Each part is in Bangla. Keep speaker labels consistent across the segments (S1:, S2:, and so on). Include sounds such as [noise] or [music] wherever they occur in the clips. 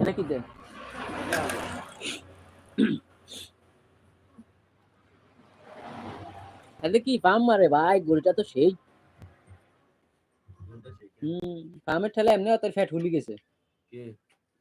S1: এটা কি তাহলে কি পাম মারে ভাই? গরুটা তো সেই। হুম ফার্মের ঠেলা এমনি তোর ফ্যাট হুলি গেছে।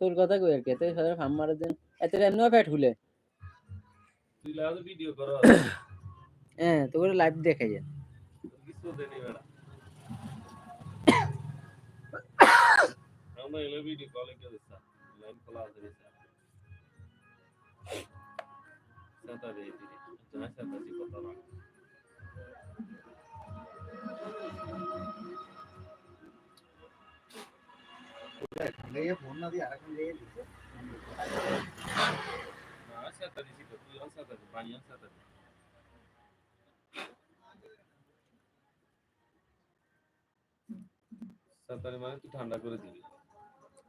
S1: তোর কথা কই আর কি? এত সারা ফার্ম মারার দেন। এত এমনিও ফ্যাট হুলে।
S2: তুই লাগা ভিডিও করো।
S1: হ্যাঁ তো করে লাইভ দেখাই যায়।
S2: কিছু দেনি বেড়া। [coughs] আমরা এলো ভিডিও কল কে দিছা লাইন খোলা আছে দিছা সাতা দে দিদি যা সাতা দি কথা না
S3: ফোন না দিয়ে আরেকজন লেগে দিছে
S2: না সাতা দিছি তো তুই সাতা দি বানিয়া সাতা দি সাতারে মানে তুই ঠান্ডা করে দিবি।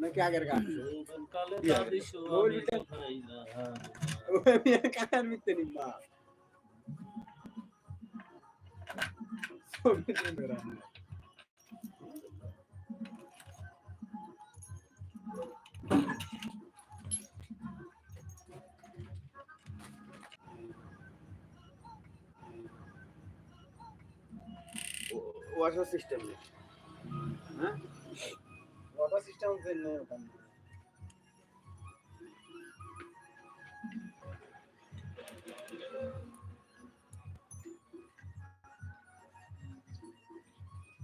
S3: নাকি আগের গান। মোবাইল ওই কার মিতে নিবা ছবি তুলে রান্না ওয়াটার সিস্টেম নেই হ্যাঁ ওয়াটার সিস্টেম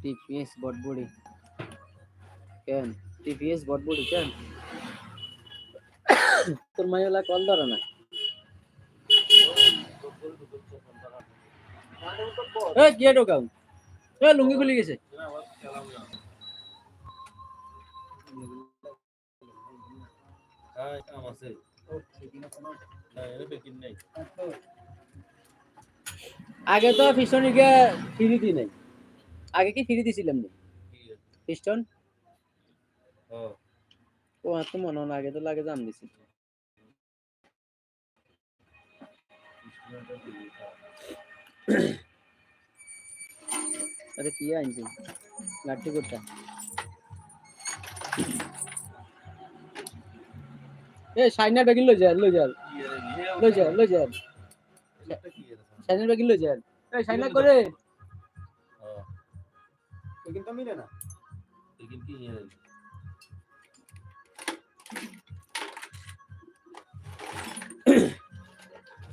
S3: নেই ওখানে
S1: টিপিএস বটবড়ি কেন টিপিএস বটবড়ি কেন তোর মাইওলা কল ধরে না। এ কে ঢোকাও এ, লুঙ্গি খুলে গেছে।
S2: হ্যাঁ কাম আছে
S1: আগে তো ফিস্টনিকে ফ্রি দিই নাই। আগে কি ফ্রি দিছিলাম নি? ফিস্টন
S2: ও।
S1: ও তো মনে হয় আগে তো লাগে দাম দিছি। আরে কি আনছি লাঠি কোটা এ সাইনার ব্যাগিন লই যাল লই যাল লই যাল লই যাল সাইনার ব্যাগিন লই যাল এই সাইনা করে
S3: সেকেন্ডটা মিলে না।
S2: সেকেন্ড কি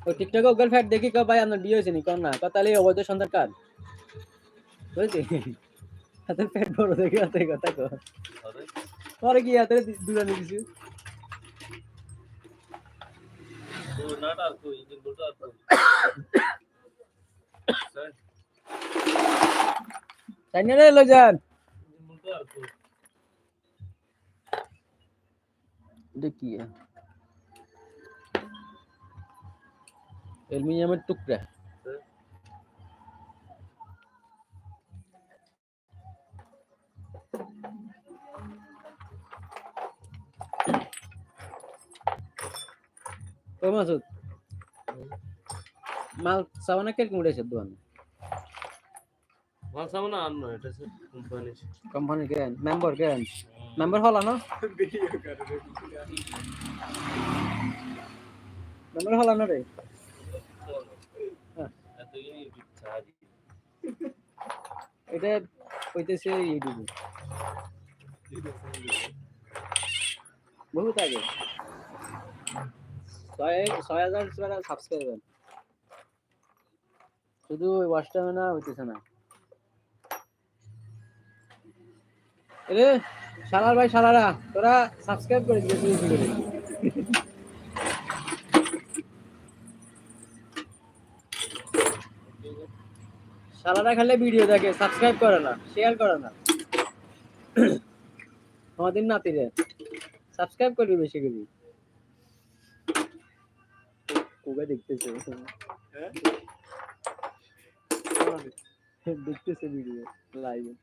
S1: ওই টিকটকে ওগুল ফ্যাট দেখি কো ভাই আপনার বিয়ে হয়েছে নি? কোন না। কতালে অবৈধ সন্তান কার? বুঝছি হাতের পেট বড় দেখে হাতে কথা কো পরে কি হাতে দূরে
S2: নিয়ে দিছি নাটার কই ইঞ্জিন বলতো আর
S1: রে
S2: ইঞ্জিন দুটো আর কই
S1: দেখি অ্যালুমিনিয়ামের টুকরা। ও মাসুদ মাল, সাবানা কীরকম উঠেছে দোকানে।
S2: না এটা
S1: মেম্বার মেম্বার না মেম্বার না রে এটা হইতেছে বহুত আগে ছয় ছয় হাজার সাবস্ক্রাইবার শুধু ওই ওয়াশটা না হইতেছে না এরে শালার ভাই শালারা তোরা সাবস্ক্রাইব করে করে। শালারা খালি ভিডিও দেখে সাবস্ক্রাইব করে না শেয়ার করে না। আমাদের নাতিরে সাবস্ক্রাইব করবি বেশি করে। কোকা দেখতেছে।
S3: হ্যাঁ?
S1: দেখতেছে ভিডিও লাইভে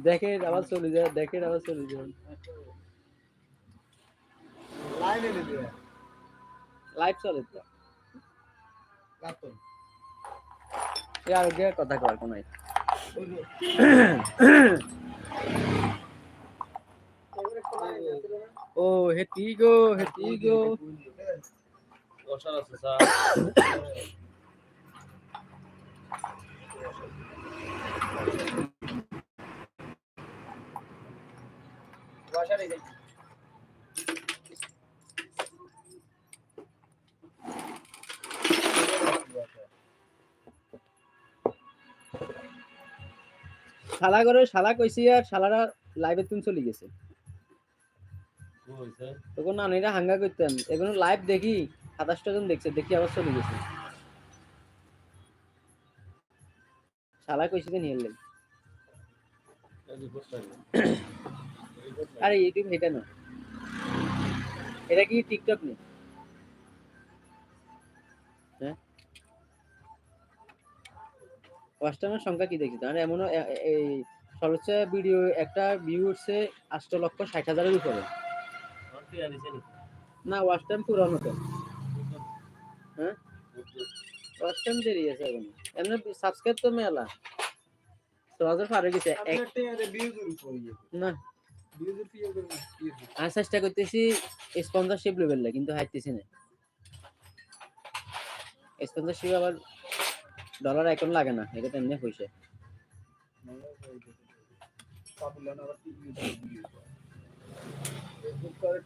S3: ভিডিও।
S1: দেখে আবার চলে যায় দেখে আবার চলে যায়
S3: লাইনে নিবি
S1: লাইভ চলে তো। আর কথা কর কোন ও হেতি গো হেতি গো।
S2: বসার আছে স্যার [coughs]
S3: বাসারে যাই
S1: শালা করে শালা কইছি আর শালারা লাইভে তুমি চলে গেছে। তখন নানিরা হাঙ্গা করতেন। এগুলো লাইভ দেখি সাতাশটা জন দেখছে দেখি আবার চলে গেছে। শালা কইছি দিন হেললে
S2: যে করতে হবে
S1: আরে ইউটিউব এটা না এটা কি টিকটক নেই? হ্যাঁ? সংখ্যা কি তাহলে এমনও এই সর্বোচ্চ ভিডিও একটা ভিউ উঠছে আষ্ট লক্ষ ষাট হাজারের উপরে।
S2: নি
S1: না ওয়াস্টার্ন পুরানো তো। হ্যাঁ? ওয়াস্টার্ন দেরি আছে এখন। এমনি সাবস্ক্রাইব তো মেলা। তো হাজার পারে গেছে
S3: বিউজুর উপর ইয়ে
S1: না।
S3: কি হবে
S1: আমি চেষ্টা করতেছি স্পন্সরশিপ লেভেল কিন্তু হাইতেছি না। স্পন্সরশিপ আবার ডলার এখন লাগে না এটা এমনি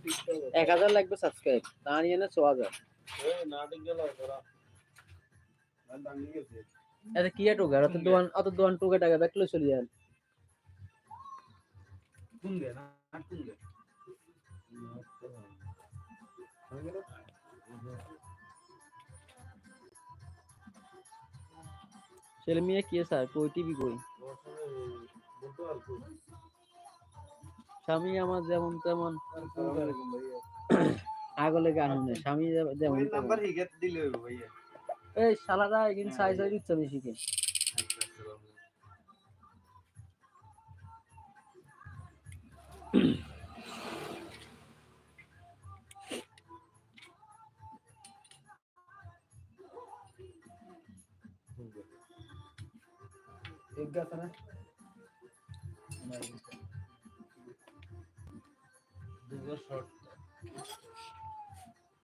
S3: টিকটক
S1: এক হাজার লাগবে সাবস্ক্রাইব তার নিয়ে না ছ হাজার।
S2: এই
S1: এত কি আর টোকা অত দোয়ান অত দোয়ান টোকা টাকা ব্যাকলে চলে যান
S3: কোন না কোন দে
S1: ছেলে মেয়ে কি স্যার? কই টিভি কই? স্বামী আমার যেমন তেমন [coughs] আগলে গান শুনে। স্বামী যেমন।
S3: নাম্বার হিগেত দিলে ভাইয়া।
S1: এই শালারা এগিন সাইজ সাইজ দিচ্ছে বেশিকে
S3: एक गाता ना
S2: দুটো শর্ট